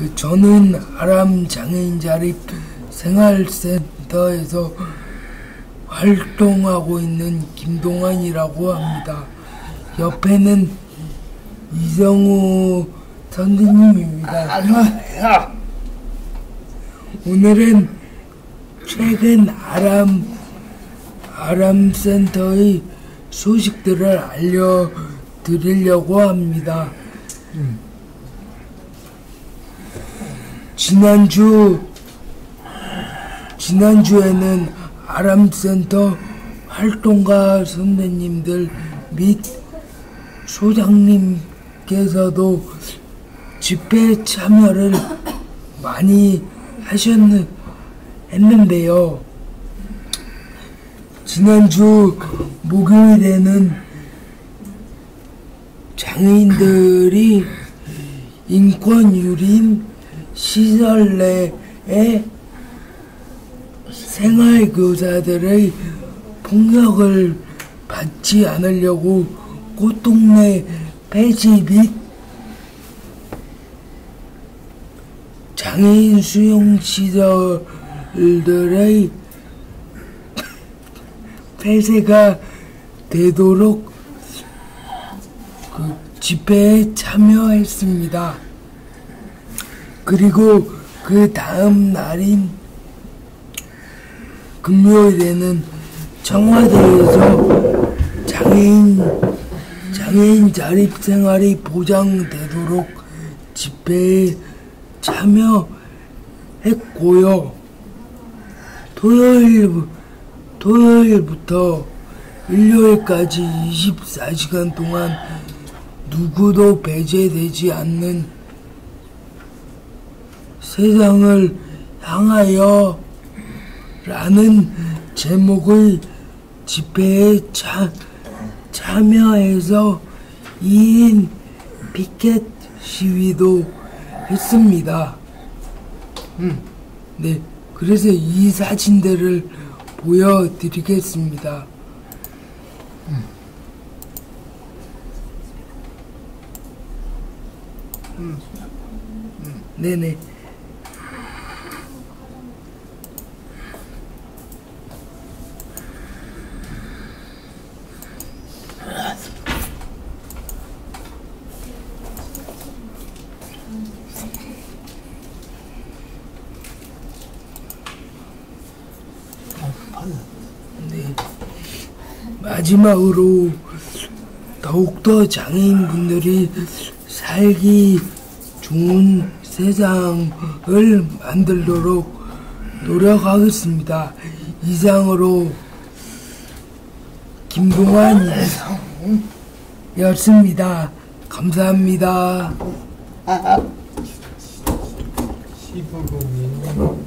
그 저는 아람 장애인 자립 생활센터에서 활동하고 있는 김동환이라고 합니다. 옆에는 이정우 선생님입니다. 오늘은 최근 아람 아람 센터의 소식들을 알려드리려고 합니다. 지난주 지난주에는 아람 센터 활동가 선생님들 및 소장님께서도 집회 참여를 많이 하셨는데요. 지난주 목요일에는 장애인들이 인권 유린 시설 내에 생활교사들의 폭력을 받지 않으려고 꽃동네 폐지 및 장애인 수용시설들의 폐쇄가 되도록 그 집회에 참여했습니다. 그리고 그 다음 날인 금요일에는 청와대에서 장애인 장애인 자립 생활이 보장되도록 집회에 참여했고요. 토요일 토요일부터 일요일까지 24시간 동안 누구도 배제되지 않는 세상을 향하여 라는 제목의 집회에 차, 참여해서 2인 피켓 시위도 했습니다. 음, 네, 그래서 이 사진들을 보여드리겠습니다. 음. 네네. 네. 마지막으로 더욱더 장애인분들이 살기 좋은 세상을 만들도록 노력하겠습니다. 이상으로 김동환이었습니다. 감사합니다. 시부금이